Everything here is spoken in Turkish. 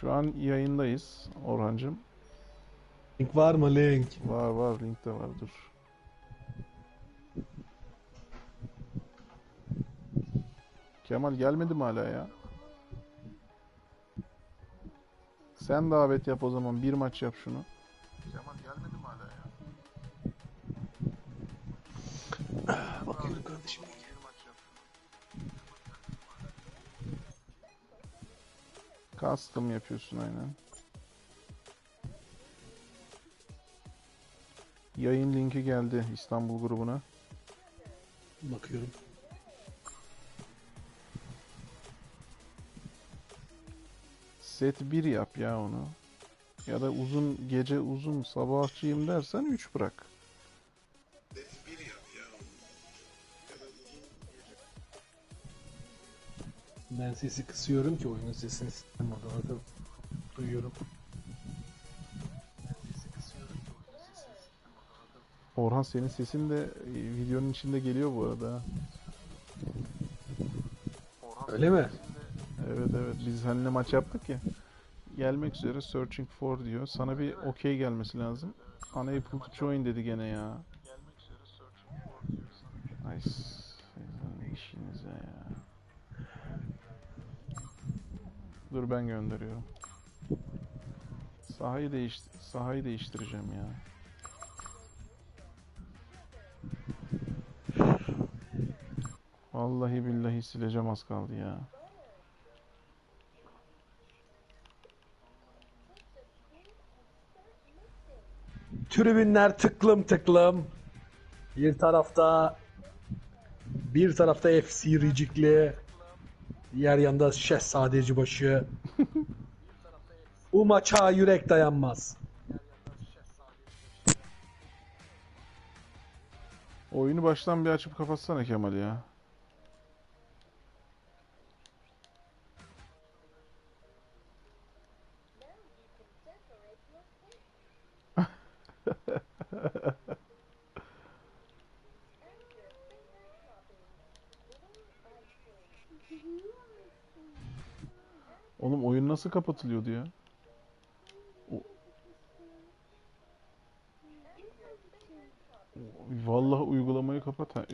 Şu an yayındayız Orhancığım. Link var mı link? Var var link de var dur. Kemal gelmedi mi hala ya? Sen davet yap o zaman bir maç yap şunu. Kemal gelmedi mi hala ya? Bakıyorum kardeşim. Custom yapıyorsun aynen. Yayın linki geldi İstanbul grubuna. Bakıyorum. Set 1 yap ya onu. Ya da uzun gece uzun sabahçıyım dersen 3 bırak. Ben sesi kısıyorum ki oyunun sesini sistem orada da duyuyorum. Orhan senin sesin de e, videonun içinde geliyor bu arada. Öyle mi? Evet evet biz seninle maç yaptık ya. Gelmek üzere searching for diyor. Sana bir okey gelmesi lazım. Unable to join dedi gene ya. Ay Dur ben gönderiyorum. Sahayı değiş sahayı değiştireceğim ya. Vallahi billahi sileceğim az kaldı ya. Tribünler tıklım tıklım. Bir tarafta bir tarafta FC Ricikli. Diğer yanda Şehzadecibaşı. Bu maça yürek dayanmaz. Oyunu baştan bir açıp kapatsana Kemal ya. Oğlum oyun nasıl kapatılıyordu ya? O- Vallahi uygulamayı kapat ha.